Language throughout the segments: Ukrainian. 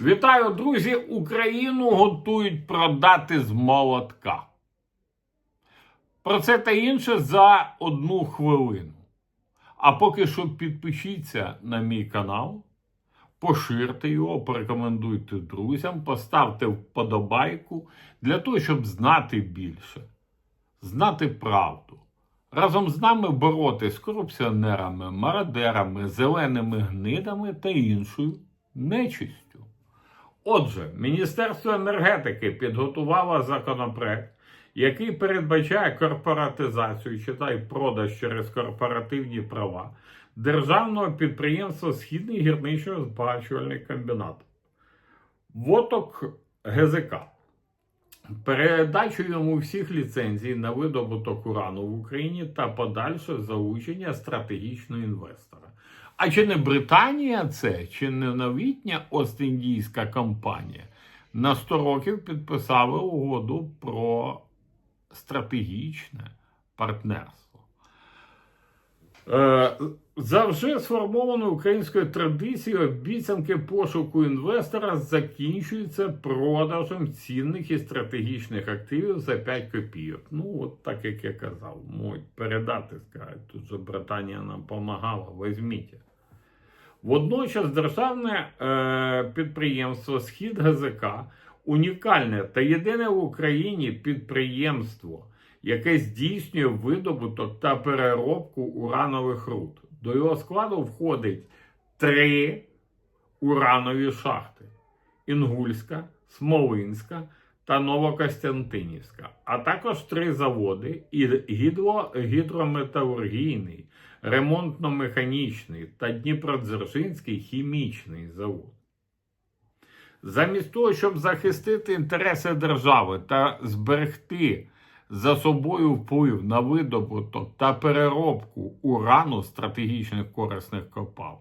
Вітаю, друзі! Україну готують продати з молотка. Про це та інше за одну хвилину. А поки що підпишіться на мій канал, поширте його, порекомендуйте друзям, поставте вподобайку для того, щоб знати більше, знати правду. Разом з нами боротися з корупціонерами, мародерами, зеленими гнидами та іншою нечистю. Отже, Міністерство енергетики підготувало законопроект, який передбачає корпоратизацію, читай продаж через корпоративні права державного підприємства Східний гірничо-збагачувальний комбінат. Воток ГЗК. Передачу йому всіх ліцензій на видобуток урану в Україні та подальше залучення стратегічного інвестора. А чи не Британія це, чи не новітня Остіндійська компанія на 100 років підписали угоду про стратегічне партнерство? Е, За вже сформованою українською традицією обіцянки пошуку інвестора закінчуються продажем цінних і стратегічних активів за 5 копійок. Ну, от так як я казав, можуть передати, скажуть, тут же Британія нам допомагала, візьміть. Водночас державне е, підприємство Схід ГЗК унікальне та єдине в Україні підприємство, яке здійснює видобуток та переробку уранових руд. До його складу входить три уранові шахти: Інгульська, Смолинська та Новокостянтинівська, а також три заводи: і гідро, гідрометалургійний, ремонтно-механічний та Дніпродзержинський хімічний завод. Замість того, щоб захистити інтереси держави та зберегти собою вплив на видобуток та переробку урану стратегічних корисних копалин,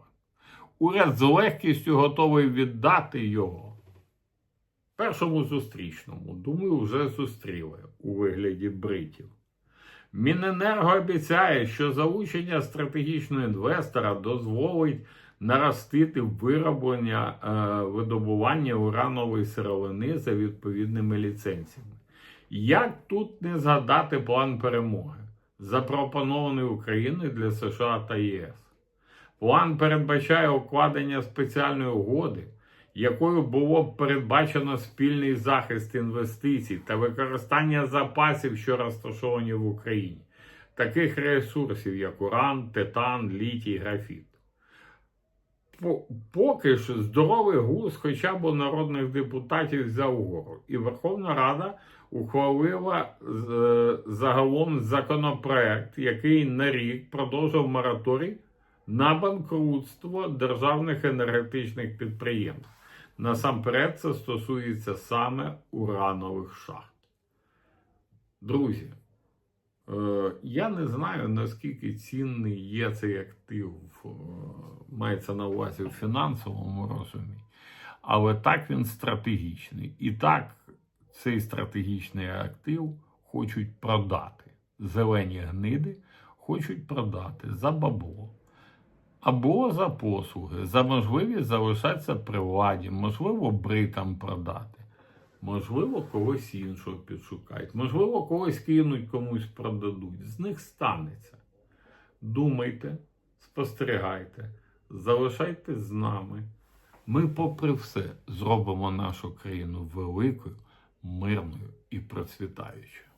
уряд з легкістю готовий віддати його першому зустрічному. Думаю, вже зустріли у вигляді бритів. Міненерго обіцяє, що залучення стратегічного інвестора дозволить наростити вироблення е, видобування уранової сировини за відповідними ліцензіями. Як тут не згадати план перемоги, запропонований Україною для США та ЄС? План передбачає укладення спеціальної угоди, якою було б передбачено спільний захист інвестицій та використання запасів, що розташовані в Україні, таких ресурсів, як уран, титан, літій, графіт. По- Поки що здоровий гуз хоча б народних депутатів взяв угору. І Верховна Рада ухвалила е, загалом законопроект, який на рік продовжив мораторій на банкрутство державних енергетичних підприємств. Насамперед, це стосується саме уранових шахт. Друзі, я не знаю, наскільки цінний є цей актив, е, мається на увазі в фінансовому розумі, але так він стратегічний. І так цей стратегічний актив хочуть продати. Зелені гниди хочуть продати за бабло. Або за послуги, за можливість залишатися при владі, можливо, бритам продати, можливо, когось іншого підшукають, можливо, когось кинуть, комусь продадуть. З них станеться. Думайте, спостерігайте, залишайтесь з нами. Ми, попри все, зробимо нашу країну великою, мирною і процвітаючою.